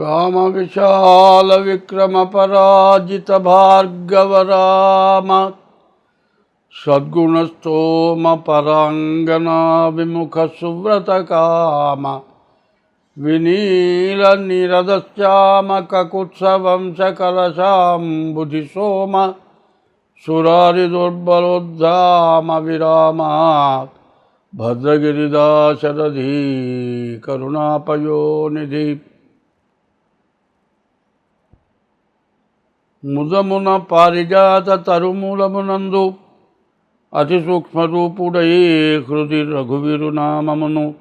रामविशालविक्रमपराजितभार्गवराम सद्गुणस्तोमपराङ्गनाविमुख सुव्रतकाम विनीलनीरदश्चामकुत्सवं सकलशाम्बुधि सोम सुरारिदुर्बलोद्धामविराम ముదమున పారిజాత తరుమూలమునందు అతి సూక్ష్మరూపుడై హృది రఘువీరు నామమును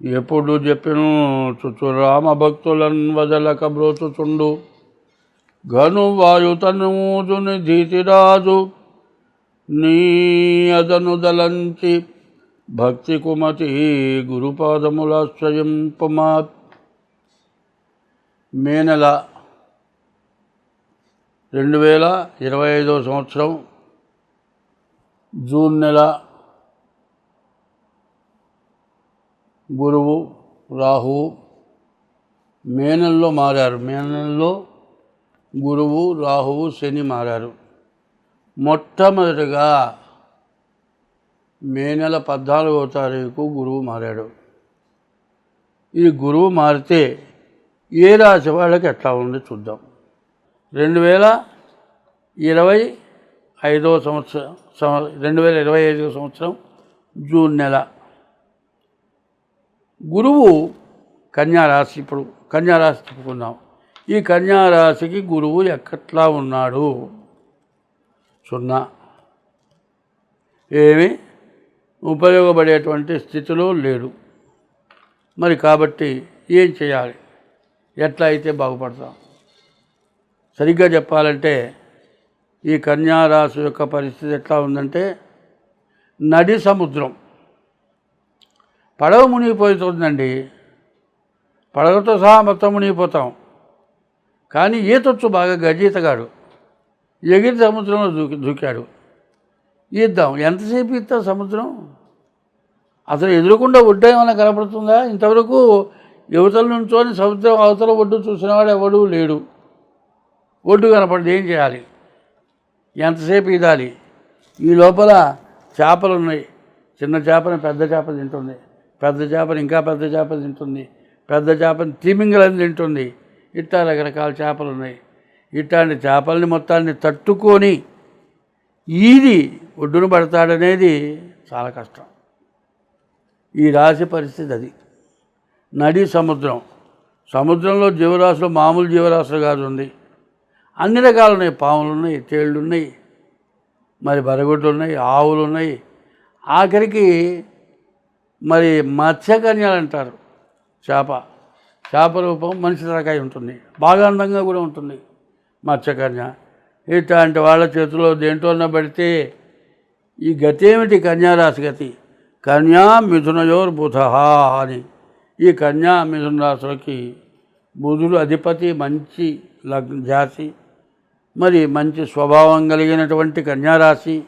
ఎప్పుడు చెప్పిను చుచురామ భక్తులను భక్తులన్ వదలక బ్రోచుచుండు ఘను వాయుతనూజుని ధీతిరాజు నీ అదను దలంచి భక్తి కుమతి గురుపాదములాశ్రయింపుమా మేనల రెండు వేల ఇరవై ఐదవ సంవత్సరం జూన్ నెల గురువు రాహువు మే నెలలో మారారు. మే నెలలో గురువు రాహువు శని మారారు. మొట్టమొదటిగా మే నెల పద్నాలుగవ తారీఖు గురువు మారాడు. ఈ గురువు మారితే ఏ రాశి వాళ్ళకి ఎట్లా ఉంది చూద్దాం. రెండు వేల ఇరవై ఐదవ సంవత్సరం రెండు వేల ఇరవై ఐదవ సంవత్సరం జూన్ నెల. గురువు కన్యారాశి ఇప్పుడు కన్యారాశి చెప్పుకుందాం. ఈ కన్యారాశికి గురువు ఎక్కట్లా ఉన్నాడు? సున్నా. ఏమి? ఉపయోగపడేటువంటి స్థితిలో లేడు. మరి కాబట్టి ఏం చేయాలి? ఎట్లా అయితే బాగుపడతాం. సరిగ్గా చెప్పాలంటే ఈ కన్యారాశి యొక్క పరిస్థితి ఎట్లా ఉందంటే నడి సముద్రం. పడవ మునిగిపోతుందండి. పడవతో సహా మొత్తం మునిగిపోతాం. కానీ ఈతొచ్చు బాగా గజీతగాడు. ఎగిరి సముద్రంలో దూకి దూకాడు. ఈద్దాం. ఎంతసేపు ఇద్దాం సముద్రం? అసలు ఎదురుకుండా ఒడ్డు ఏమైనా కనపడుతుందా? ఇంతవరకు యువతల నుంచోని సముద్రం అవతల ఒడ్డు చూసినవాడు ఎవడూ లేడు. ఒడ్డు కనపడింది ఏం చేయాలి? ఎంతసేపు ఈదాలి? ఈ లోపల చేపలు ఉన్నాయి. చిన్న చేపని పెద్ద చేప తింటుంది. పెద్ద చేపని ఇంకా పెద్ద చేప తింటుంది. పెద్ద చేపని తిమింగలని తింటుంది. ఇట్లా రకరకాల చేపలు ఉన్నాయి. ఇట్లాంటి చేపల్ని మొత్తాన్ని తట్టుకొని ఈది ఒడ్డున పడతాడనేది చాలా కష్టం. ఈ రాశి పరిస్థితి అది. నడి సముద్రం. సముద్రంలో జీవరాశులు మామూలు జీవరాశులు కాదు ఉంది. అన్ని రకాలు ఉన్నాయి. పాములు ఉన్నాయి తేళ్ళు ఉన్నాయి మరి బరగొడ్లు ఉన్నాయి ఆవులు ఉన్నాయి. ఆఖరికి మరి మత్స్యకన్యలు అంటారు. చేప చేప రూపం మనిషి రకాయ ఉంటుంది. బాగా అందంగా కూడా ఉంటుంది మత్స్యకన్య. ఇట్లాంటి వాళ్ళ చేతిలో దేంట్లో పడితే ఈ గతి ఏమిటి? కన్యారాశి గతి. కన్యా మిథునయోర్ బుధ అని. ఈ కన్యా మిథున రాశులకి బుధుడు అధిపతి మంచి లగ్న జాతి. మరి మంచి స్వభావం కలిగినటువంటి కన్యారాశి.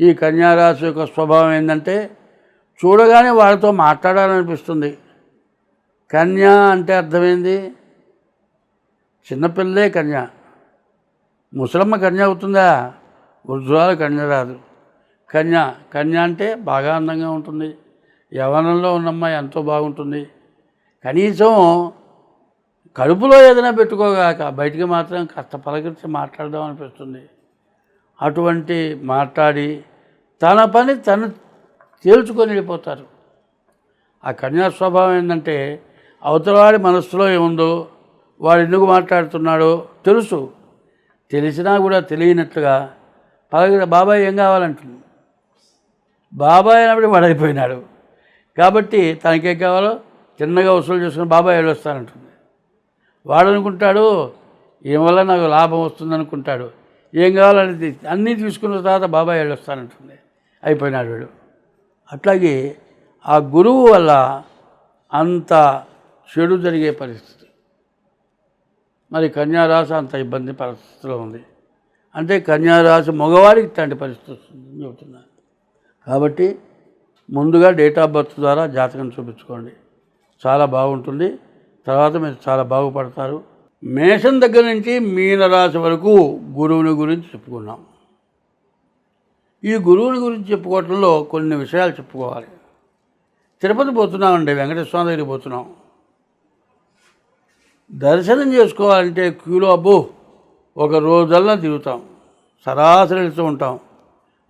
ఈ కన్యారాశి యొక్క స్వభావం ఏంటంటే చూడగానే వాళ్ళతో మాట్లాడాలనిపిస్తుంది. కన్యా అంటే అర్థమైంది? చిన్నపిల్లే కన్య. ముసలమ్మ కన్య అవుతుందా? వృద్ధురాలు కన్య రాదు. కన్య కన్య అంటే బాగా అందంగా ఉంటుంది. యవనంలో ఉన్నమ్మాయి ఎంతో బాగుంటుంది. కనీసం కడుపులో ఏదైనా పెట్టుకోగాక బయటికి మాత్రం కష్ట పలకరించి మాట్లాడదాం అనిపిస్తుంది. అటువంటి మాట్లాడి తన పని తను తేల్చుకొని వెళ్ళిపోతారు. ఆ కన్యా స్వభావం ఏంటంటే అవతలవాడి మనస్సులో ఏముందో వాడు ఎందుకు మాట్లాడుతున్నాడో తెలుసు. తెలిసినా కూడా తెలియనట్లుగా పలక బాబాయ్ ఏం కావాలంటుంది? బాబాయ్ అయినప్పుడు వాడైపోయినాడు. కాబట్టి తనకేం కావాలో చిన్నగా వసూలు చేసుకుని బాబాయ్ వెళ్ళొస్తానంటుంది. వాడు అనుకుంటాడు వల్ల నాకు లాభం వస్తుంది అనుకుంటాడు ఏం కావాలని అన్నీ తీసుకున్న తర్వాత బాబాయ్ వెళ్ళొస్తానంటుంది. అయిపోయినాడు వీడు. అట్లాగే ఆ గురువు వల్ల అంత చెడు జరిగే పరిస్థితి. మరి కన్యారాశి అంత ఇబ్బంది పరిస్థితిలో ఉంది. అంటే కన్యారాశి మగవాడికి ఇట్లాంటి పరిస్థితి వస్తుంది చెబుతున్నాను కాబట్టి ముందుగా డేట్ ఆఫ్ బర్త్ ద్వారా జాతకం చూపించుకోండి. చాలా బాగుంటుంది. తర్వాత మీరు చాలా బాగుపడతారు. మేషం దగ్గర నుంచి మీనరాశి వరకు గురువుని గురించి చెప్పుకున్నాం. ఈ గురువుని గురించి చెప్పుకోవటంలో కొన్ని విషయాలు చెప్పుకోవాలి. తిరుపతి పోతున్నామండి వెంకటేశ్వర దగ్గర పోతున్నాం. దర్శనం చేసుకోవాలంటే క్యూలో అబ్బో ఒక రోజల్లా తిరుగుతాం. సరాసరి వెళ్తూ ఉంటాం.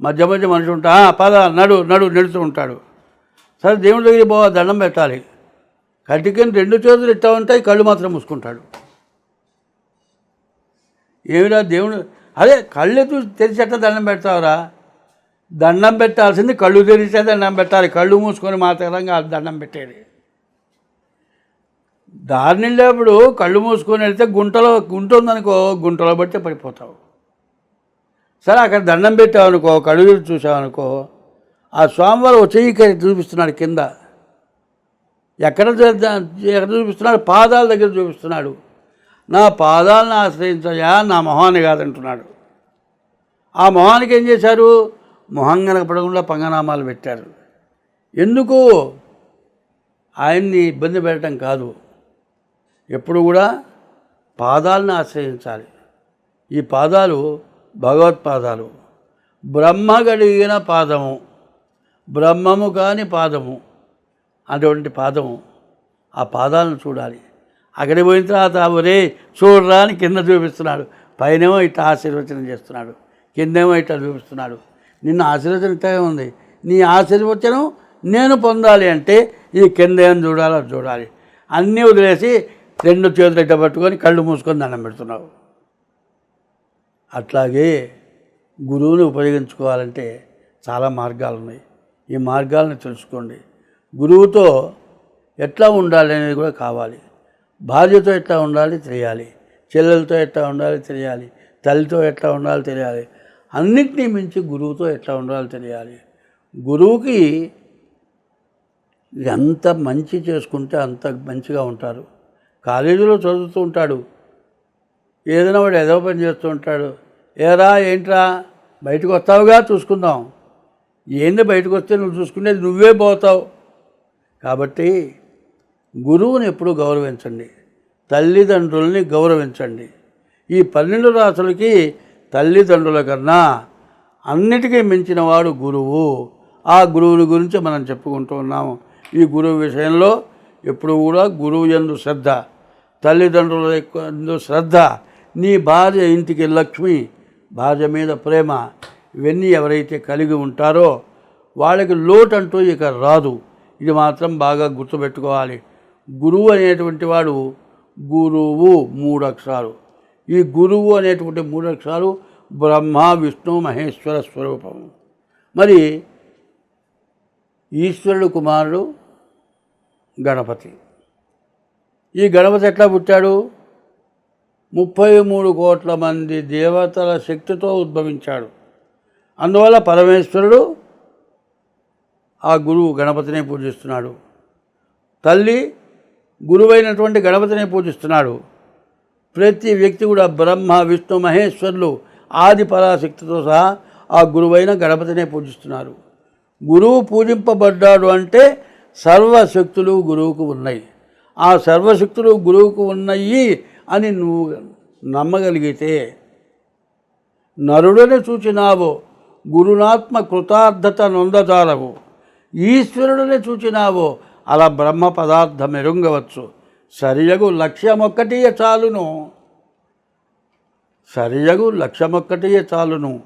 మధ్య మధ్య మనిషి ఉంటా పద నడు నడు నడుస్తూ ఉంటాడు. సరే దేవుడి దగ్గరికి పోవాలి దండం పెట్టాలి. కటికని రెండు చేతులు ఇట్టా ఉంటాయి కళ్ళు మాత్రం మూసుకుంటాడు. ఏమిరా దేవుడు? అదే కళ్ళు ఎత్తు తెరిచేట దండం పెడతావురా? దండం పెట్టాల్సింది కళ్ళు తెరిచే దండం పెట్టాలి. కళ్ళు మూసుకొని మాత్రంగా దండం పెట్టేది. దారి వెళ్ళేప్పుడు కళ్ళు మూసుకొని వెళ్తే గుంటలో గుంట ఉందనుకో గుంటలో పడితే పడిపోతావు. సరే అక్కడ దండం పెట్టావు అనుకో కళ్ళు తెరిచి చూసావు అనుకో ఆ స్వామివారు ఒక చెయ్యి చూపిస్తున్నాడు కింద. ఎక్కడ ఎక్కడ చూపిస్తున్నాడు? పాదాల దగ్గర చూపిస్తున్నాడు. నా పాదాలను ఆశ్రయించయా నా మొహాన్ని కాదంటున్నాడు. ఆ మొహానికి ఏం చేశారు? మొహం కనపడకుండా పంగనామాలు పెట్టారు. ఎందుకు? ఆయన్ని ఇబ్బంది పెట్టడం కాదు. ఎప్పుడు కూడా పాదాలను ఆశ్రయించాలి. ఈ పాదాలు భగవత్పాదాలు బ్రహ్మ గడిగిన పాదము. బ్రహ్మము కాని పాదము. అటువంటి పాదం ఆ పాదాలను చూడాలి. అక్కడికి పోయిన తర్వాత ఒరే చూడరా అని కింద చూపిస్తున్నాడు. పైనేమో ఇట్లా ఆశీర్వచనం చేస్తున్నాడు. కిందేమో ఇట్లా చూపిస్తున్నాడు. నిన్ను ఆశీర్వచనం ఇట్లాగే ఉంది. నీ ఆశీర్వచనం నేను పొందాలి అంటే ఈ కింద ఏం చూడాలో చూడాలి. అన్నీ వదిలేసి రెండు చేతులు ఇట్ట పట్టుకొని కళ్ళు మూసుకొని దండం పెడుతున్నావు. అట్లాగే గురువుని ఉపయోగించుకోవాలంటే చాలా మార్గాలు ఉన్నాయి ఈ మార్గాలను తెలుసుకోండి. గురువుతో ఎట్లా ఉండాలి అనేది కూడా కావాలి. భార్యతో ఎట్లా ఉండాలి తెలియాలి. చెల్లెలతో ఎట్లా ఉండాలి తెలియాలి. తల్లితో ఎట్లా ఉండాలి తెలియాలి. అన్నిటినీ మించి గురువుతో ఎట్లా ఉండాలి తెలియాలి. గురువుకి ఎంత మంచి చేసుకుంటే అంత మంచిగా ఉంటారు. కాలేజీలో చదువుతూ ఉంటాడు. ఏదైనా వాడు ఏదో పని చేస్తూ ఉంటాడు. ఏరా ఏంట్రా? బయటకు వస్తావుగా? చూసుకుందాం. ఏంది బయటకు వస్తే నువ్వు చూసుకునేది నువ్వే పోతావు. కాబట్టి గురువుని ఎప్పుడూ గౌరవించండి తల్లిదండ్రుల్ని గౌరవించండి. ఈ పన్నెండు రాసులకి తల్లిదండ్రుల కన్నా అన్నిటికీ మించిన వాడు గురువు. ఆ గురువుని గురించి మనం చెప్పుకుంటూ ఉన్నాము. ఈ గురువు విషయంలో ఎప్పుడు కూడా గురువు ఎందు శ్రద్ధ తల్లిదండ్రుల ఎందు శ్రద్ధ నీ భార్య ఇంటికి లక్ష్మి భార్య మీద ప్రేమ ఇవన్నీ ఎవరైతే కలిగి ఉంటారో వాళ్ళకి లోటు అంటూ ఇక రాదు. ఇది మాత్రం బాగా గుర్తుపెట్టుకోవాలి. గురువు అనేటువంటి వాడు గురువు మూడు అక్షరాలు ఈ గురువు అనేటువంటి మూడు అక్షరాలు బ్రహ్మ విష్ణు మహేశ్వర స్వరూపం మరి ఈశ్వరుడు కుమారుడు గణపతి. ఈ గణపతి ఎట్లా పుట్టాడు? ముప్పై మూడు కోట్ల మంది దేవతల శక్తితో ఉద్భవించాడు. అందువల్ల పరమేశ్వరుడు ఆ గురువు గణపతిని పూజిస్తున్నాడు. తల్లి గురువైనటువంటి గణపతిని పూజిస్తున్నాడు. ప్రతి వ్యక్తి కూడా బ్రహ్మ విష్ణు మహేశ్వరులు ఆది పరాశక్తితో సహా ఆ గురువైన గణపతినే పూజిస్తున్నారు. గురువు పూజింపబడ్డాడు అంటే సర్వశక్తులు గురువుకు ఉన్నాయి. ఆ సర్వశక్తులు గురువుకు ఉన్నాయి అని నువ్వు నమ్మగలిగితే నరుడని చూచినావో గురునాత్మ కృతార్థత నొందజాలవు. ఈశ్వరుడిని చూచినావో అలా బ్రహ్మ పదార్థం ఎరుంగవచ్చు. సరియగు లక్ష్యమొక్కటియే చాలును. సరియగు లక్ష్యమొక్కటియే చాలును.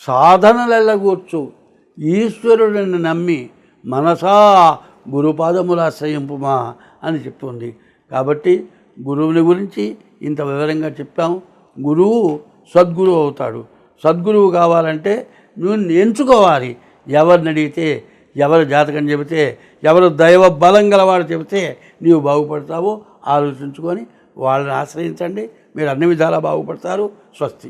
సాధనలెల్లగూర్చు. ఈశ్వరుడిని నమ్మి మనసా గురుపాదముల ఆశ్రయింపుమా అని చెప్తుంది. కాబట్టి గురువుని గురించి ఇంత వివరంగా చెప్పాం. గురువు సద్గురువు అవుతాడు. సద్గురువు కావాలంటే నువ్వు ఎంచుకోవాలి. ఎవరిని అడిగితే ఎవరు జాతకం చెబితే ఎవరు దైవ బలం గలవాడు చెబితే నీవు బాగుపడతావో ఆలోచించుకొని వాళ్ళని ఆశ్రయించండి. మీరు అన్ని విధాలా బాగుపడతారు. స్వస్తి.